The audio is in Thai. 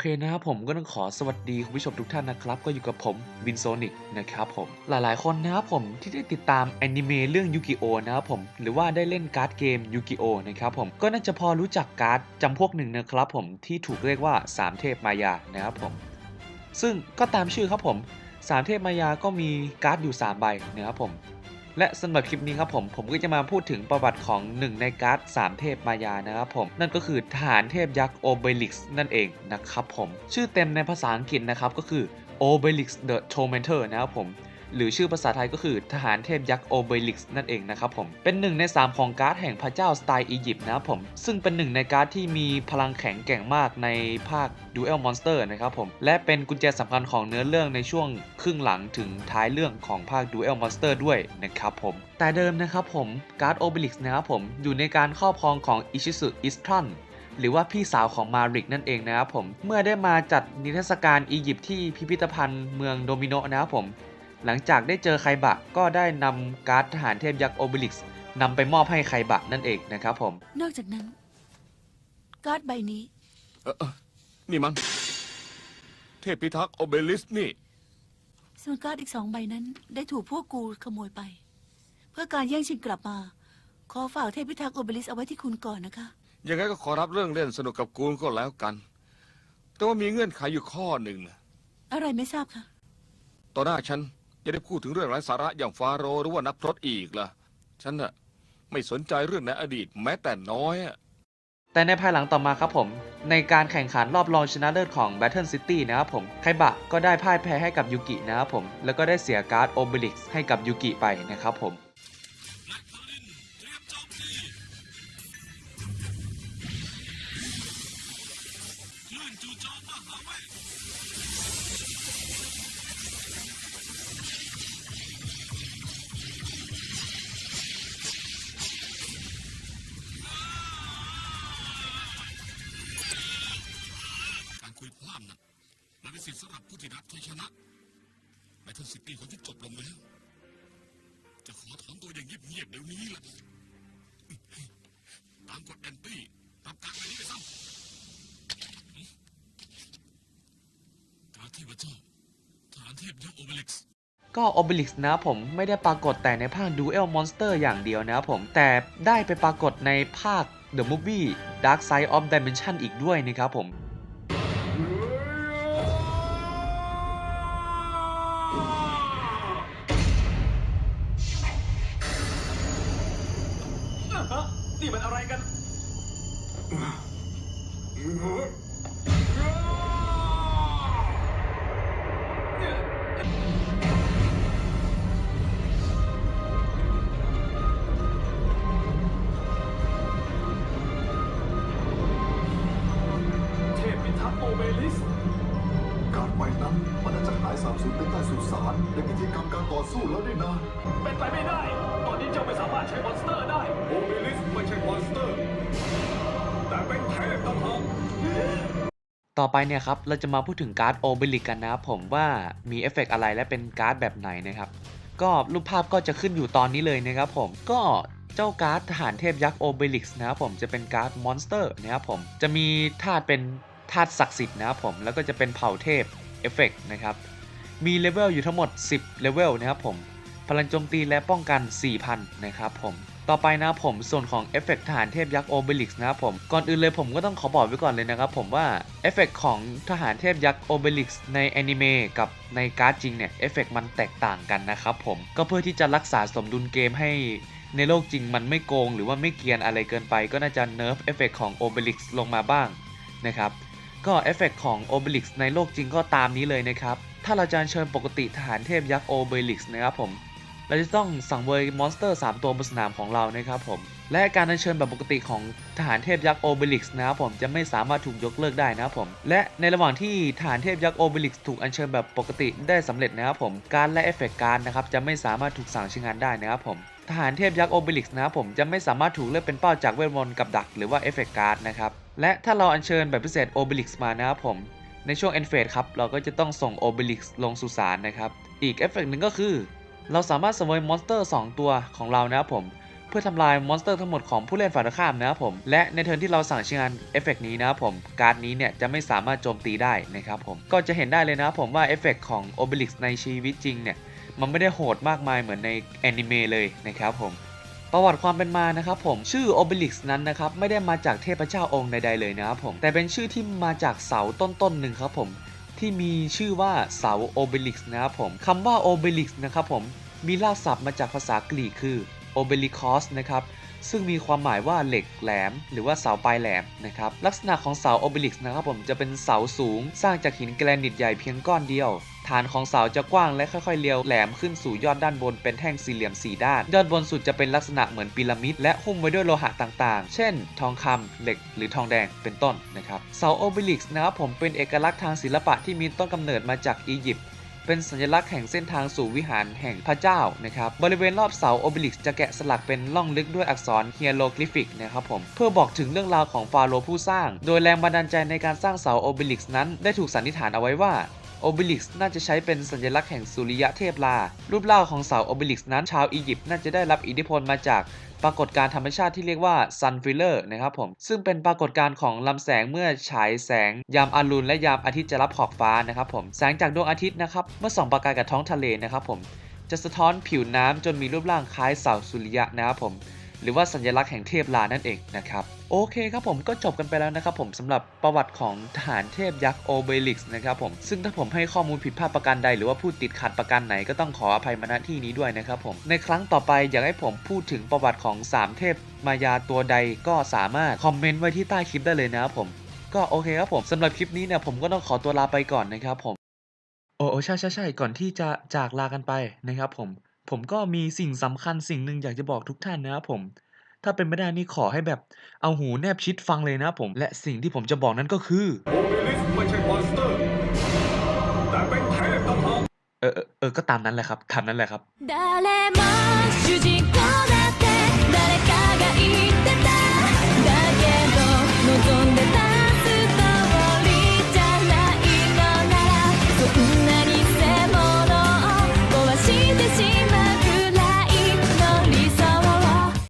เคนะครับผมก็ต้องขอสวัสดีคุณผู้ชมทุกท่านนะครับ ก็อยู่กับผมวินโซนิกนะครับผมหลายๆ คนนะครับผมที่ได้ติดตามแอนิเมะเรื่องยูกิโอนะครับผมหรือว่าได้เล่นการ์ดเกมยูกิโอนะครับผมก็น่าจะพอรู้จักการ์ดจำพวกหนึ่งนะครับผมที่ถูกเรียกว่า 3 เทพมายานะครับผมซึ่งก็ตามชื่อครับผม 3 เทพมายาก็มีการ์ดอยู่ 3 ใบนะครับผม และสำหรับคลิปนี้ครับผมผมก็จะมาพูดถึงประวัติของหนึ่งในการ์ด3 เทพมายานะครับผมนั่นก็คือทหารเทพยักษ์โอเบลิกส์นั่นเองนะครับผมชื่อเต็มในภาษาอังกฤษนะครับก็คือ Obelix the Tormentor นะครับผม หรือชื่อภาษาไทยก็คือทหารเทพยักษ์โอเบลิกซ์นั่นเองนะครับผม เป็นหนึ่งใน 3 ของการ์ดแห่งพระเจ้าสไตล์อียิปต์นะครับผม ซึ่งเป็นหนึ่งในการ์ดที่มีพลังแข็งแกร่งมากในภาค Duel Monster นะครับผม และเป็นกุญแจสำคัญของเนื้อเรื่องในช่วงครึ่งหลังถึงท้ายเรื่องของภาค Duel Monster ด้วยนะครับผม แต่เดิมนะครับผมการ์ดโอเบลิกซ์นะครับผมอยู่ในการครอบครองของอิชิสุอิสทันหรือว่าพี่สาวของมาริกนั่นเองนะครับผม เมื่อได้มาจัดนิทรรศการอียิปต์ที่พิพิธภัณฑ์เมืองโดมิโนนะครับผม หลังจากได้เจอไคบะก็ได้นำการ์ดทหารเทพยักษ์โอเบลิกซ์นำไปมอบให้ไคบะนั่นเองนะครับผม นอกจากนั้น การ์ดใบนี้ เออเออนี่มัน เทพพิทักษ์โอเบลิสนี่ ส่วนการ์ดอีกสองใบนั้น ได้ถูกพวกกูขโมยไป เพื่อการแย่งชิงกลับมา ขอฝากเทพพิทักษ์โอเบลิสเอาไว้ที่คุณก่อนนะคะ ยังไงก็ขอรับเรื่องเล่นสนุกกับกูนก็แล้วกัน แต่ว่ามีเงื่อนไขอยู่ข้อหนึ่งนะอะไรไม่ทราบค่ะต่อหน้าฉัน จะได้พูดถึงเรื่องไร้สาระอย่างฟาโรห์หรือว่านักพรตอีกล่ะ ฉันน่ะไม่สนใจเรื่องในอดีตแม้แต่น้อยอะแต่ในภายหลังต่อมาครับผม ในการแข่งขันรอบรองชนะเลิศของ Battle City นะครับผมไคบะก็ได้พ่ายแพ้ให้กับยูกินะครับผมแล้วก็ได้เสียการ์ดโอเบลิกให้กับยูกิไปนะครับผม ทเทิลซิตี้คนที่จบลงแล้ว จะขอถอนตัวอย่างเงียบๆเดี๋ยวนี้แหละตามกฎแอนตี้ตามการไปนี้ไปซ้ำการเทพระเจ้าทหารเทพยักษ์โอเบลิกซ์ก็ Obelix นะครับผมไม่ได้ปรากฏแต่ในภาค Duel Monster อร์อย่างเดียวนะผม แต่ได้ไปปรากฏในภาค The Movie Dark Side of Dimension อีกด้วยนะครับผม นี่มันอะไรกัน สาบสูญไปใต้สุสานในพิธีกรรมการต่อสู้แล้วนี่นะเป็นไปไม่ได้ ตอนนี้เจ้าไม่สามารถใช้มอนสเตอร์ได้โอเบลิสไม่ใช่มอนสเตอร์ แต่เป็นเทพต่างหากต่อไปเนี่ยครับเราจะมาพูดถึงการ์ด Obelix กันนะครับผมว่ามีเอฟเฟกต์อะไรและเป็นการ์ดแบบไหนนะครับก็รูปภาพก็จะขึ้นอยู่ตอนนี้เลยนะครับผมก็เจ้าการ์ดทหารเทพยักษ์ Obelix นะครับผมจะเป็นการ์ดมอนสเตอร์นะครับผมจะมีธาตุเป็นธาตุศักดิ์สิทธิ์นะครับผมแล้วก็จะเป็นเผ่าเทพเอฟเฟกต์นะครับ มีเลเวลอยู่ทั้งหมด 10 เลเวลนะครับผม พลังโจมตีและป้องกัน 4,000 นะครับผม ต่อไปนะผมส่วนของเอฟเฟกต์ทหารเทพยักษ์โอเบลิกส์นะครับผม ก่อนอื่นเลยผมก็ต้องขอบอกไว้ก่อนเลยนะครับผมว่าเอฟเฟกต์ของทหารเทพยักษ์โอเบลิกส์ในแอนิเมะกับในการ์ดจริงเนี่ยเอฟเฟกต์มันแตกต่างกันนะครับผม ก็เพื่อที่จะรักษาสมดุลเกมให้ในโลกจริงมันไม่โกงหรือว่าไม่เกียนอะไรเกินไป ก็น่าจะเนิร์ฟเอฟเฟกต์ของโอเบลิกส์ลงมาบ้างนะครับ ก็เอฟเฟกต์ของ Obelix ในโลกจริงก็ตามนี้เลยนะครับ ถ้าเราจะเชิญปกติทหารเทพยักษ์ Obelix นะครับผม เราจะต้องสั่งเวยมอนสเตอร์ 3 ตัวบนสนามของเรานะครับผม และการอัญเชิญแบบปกติของทหารเทพยักษ์ Obelix นะครับผมจะไม่สามารถถูกยกเลิกได้นะครับผม และในระหว่างที่ทหารเทพยักษ์ Obelix ถูกอัญเชิญแบบปกติได้สำเร็จนะครับผม การและเอฟเฟกต์การนะครับจะไม่สามารถถูกสั่งใช้งานได้นะครับผม ทหารเทพยักษ์โอเบลิกส์นะครับผมจะไม่สามารถถูกเลือกเป็นเป้าจากเวทมนต์กับดักหรือว่าเอฟเฟกต์การ์ดนะครับ และถ้าเราอัญเชิญแบบพิเศษโอเบลิกส์มานะครับผม ในช่วง end phase ครับ เราก็จะต้องส่งโอเบลิกส์ลงสุสานนะครับ อีกเอฟเฟกต์หนึ่งก็คือ เราสามารถสมวยมอนสเตอร์ 2 ตัวของเรานะครับผมเพื่อทำลายมอนสเตอร์ทั้งหมดของผู้เล่นฝ่ายตรงข้ามนะครับผม และในเทิร์นที่เราสั่งใช้งานเอฟเฟกต์นี้นะครับผม การ์ดนี้เนี่ยจะไม่สามารถโจมตีได้นะครับผม ก็จะเห็นได้เลยนะครับผมว่าเอฟเฟกต์ของโอเบลิกในชีวิตจริงเนี่ย มันไม่ได้โหดมากมายเหมือนในแอนิเมะเลยนะครับผมประวัติความเป็นมานะครับผมชื่อ Obelix นั้นนะครับไม่ได้มาจากเทพเจ้าองค์ใดๆเลยนะครับผมแต่เป็นชื่อที่มาจากเสาต้นๆหนึ่งครับผมที่มีชื่อว่าเสา Obelix นะครับผมคำว่า Obelix นะครับผมมีรากศัพท์มาจากภาษากรีกคือ Obelikos นะครับซึ่งมีความหมายว่าเหล็กแหลม หรือว่าเสาปลายแหลมนะครับลักษณะของเสา Obelix นะครับผมจะเป็นเสาสูงสร้างจากหินแกรนิตใหญ่เพียงก้อนเดียว ฐานของเสาจะกว้างและค่อยๆเลี้ยวแหลมขึ้นสู่ยอดด้านบนเป็นแท่งสี่เหลี่ยมสี่ด้าน ยอดบนสุดจะเป็นลักษณะเหมือนพีระมิด และหุ้มไว้ด้วยโลหะต่างๆ เช่น ทองคำเหล็ก หรือทองแดงเป็นต้นนะครับเสาโอเบลิกส์นะครับผมเป็นเอกลักษณ์ทางศิลปะที่มีต้นกำเนิดมาจากอียิปต์เป็นสัญลักษณ์แห่งเส้นทางสู่วิหารแห่งพระเจ้านะครับบริเวณรอบเสาโอเบลิกส์จะแกะสลักเป็นล่องลึกด้วยอักษรเฮียโรกลิฟิกนะครับผมเพื่อบอกถึงเรื่องราวของฟาโรห์ผู้สร้าง โดยแรงบันดาลใจในการสร้างเสาโอเบลิกส์นั้น ได้ถูกสันนิษฐานเอาไว้ว่า โอเบลิกส์น่าจะใช้เป็นสัญลักษณ์แห่งสุริยะเทพลา รูปร่างของเสาโอเบลิกส์นั้นชาวอียิปต์น่าจะได้รับอิทธิพลมาจากปรากฏการธรรมชาติที่เรียกว่าซันฟิลเลอร์นะครับผม ซึ่งเป็นปรากฏการของลำแสงเมื่อฉายแสง ยามอรุณและยามอาทิตย์จะรับขอบฟ้านะครับผม แสงจากดวงอาทิตย์นะครับ เมื่อส่องประกายกับท้องทะเลนะครับผม จะสะท้อนผิวน้ำจนมีรูปร่างคล้ายเสาสุริยะนะครับผม หรือว่าสัญลักษณ์แห่งเทพลานั่นเองนะครับโอเคครับผมก็จบกันไปแล้วนะครับผมสำหรับประวัติของทหารเทพยักษ์โอเบลิกส์นะครับผมซึ่งถ้าผมให้ข้อมูลผิดพลาดประการใดหรือว่าพูดติดขัดประการไหนก็ต้องขออภัยมาณที่นี้ด้วยนะครับผมในครั้งต่อไปอยากให้ผมพูดถึงประวัติของ 3 เทพมายาตัวใดก็สามารถคอมเมนต์ไว้ที่ใต้คลิปได้เลยนะครับผมก็โอเคครับผมสำหรับคลิปนี้เนี่ยผมก็ต้องขอตัวลาไปก่อนนะครับผมโอ้โอ้ใช่ใช่ใช่ก่อนที่จะจากลากันไปนะครับผม ผมก็มีสิ่งสำคัญสิ่งหนึ่งอยากจะบอกทุกท่านนะครับผม ถ้าเป็นไม่ได้นี่ขอให้แบบเอาหูแนบชิดฟังเลยนะครับผม และสิ่งที่ผมจะบอกนั้นก็คือ โอเบลิสไม่ใช่มอนสเตอร์ แต่เป็นเทพต่างหาก เออเออเออก็ตามนั้นแหละครับตามนั้นแหละครับ 誰も主人公な